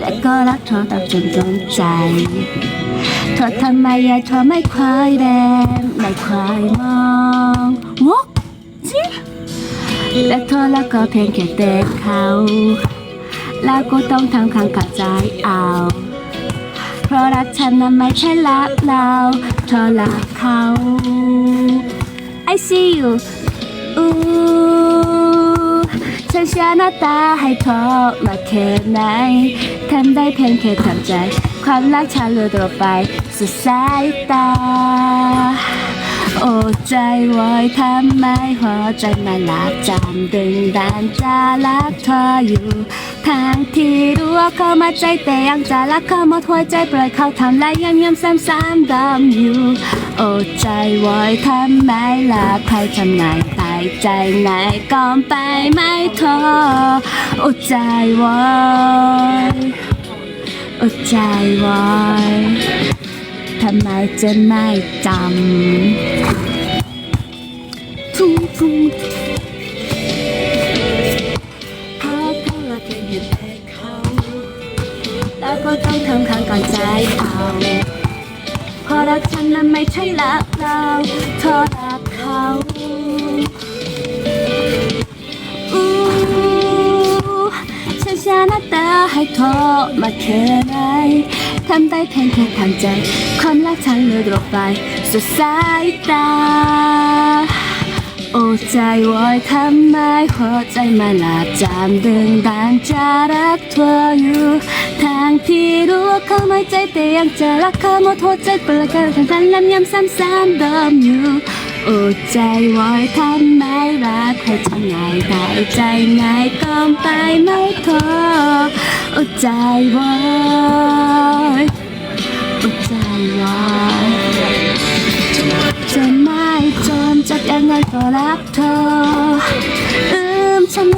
และก็รักเธอตับจนจนใจ เธอทำไมยายเธอไม่คอยแรงไม่คอยมองวกจิและเธอแล้วก็เพียงแค่เตะเขา แล้วก็ต้องทำข้างกระจเอา เพราะรักฉันนั้นไม่ใช่รักเรา เธอรักเขา I see you อู้ฉันเชื่อหน้าตาให้เธอมาแค่ไหนทำได้เพียงแค่ทำใจ ความรักฉันเลือดไปสุดสายตา โอ้ใจวอยทำไมหัวใจมาลาจำดึงดันจะรักเธออยู่ทางที่รู้ว่าเขามาใจแต่ยังจะรักเขาหมดหัวใจปล่อยเขาทำละยังย้ำซ้ำๆดำอยู่ โอ้ใจวอยทำไมรักใครทำไงหายใจไหนก่อนไปไม่ทอโอ้ใจวอยโอ้ใจวอยทำไมจะไม่จำทุ่งทุ่งเพราะเขาเราเพียงเห็นแต่เขาแล้วก็ต้องทำข้างก่อนใจเอา รักฉันนั้นไม่ใช่รักเราเธอรักเขาอู้ฉันเชื่อหน้าตาให้เธอมาแค่ไหนทำได้เพียงแค่ทำใจ ความรักฉันเลยดรอปไปสุดสายตา ใจวอยทำไมหัวใจมาลาจามดึงดันจะรักเธออยู่ทางที่รู้ว่าเขาไม่ใจแต่ยังจะรักเขาหมดหัวใจเปล่ากันทั้งทันลำย้ำซ้ำๆเดิมอยู่อ้ใจวอยทำไมรักใครจะง่ายได้ใจง่ายก็ไปไม่ทออ้ใจวอยอ้ใจวอย จากยังไงก็รักเธออืมฉัน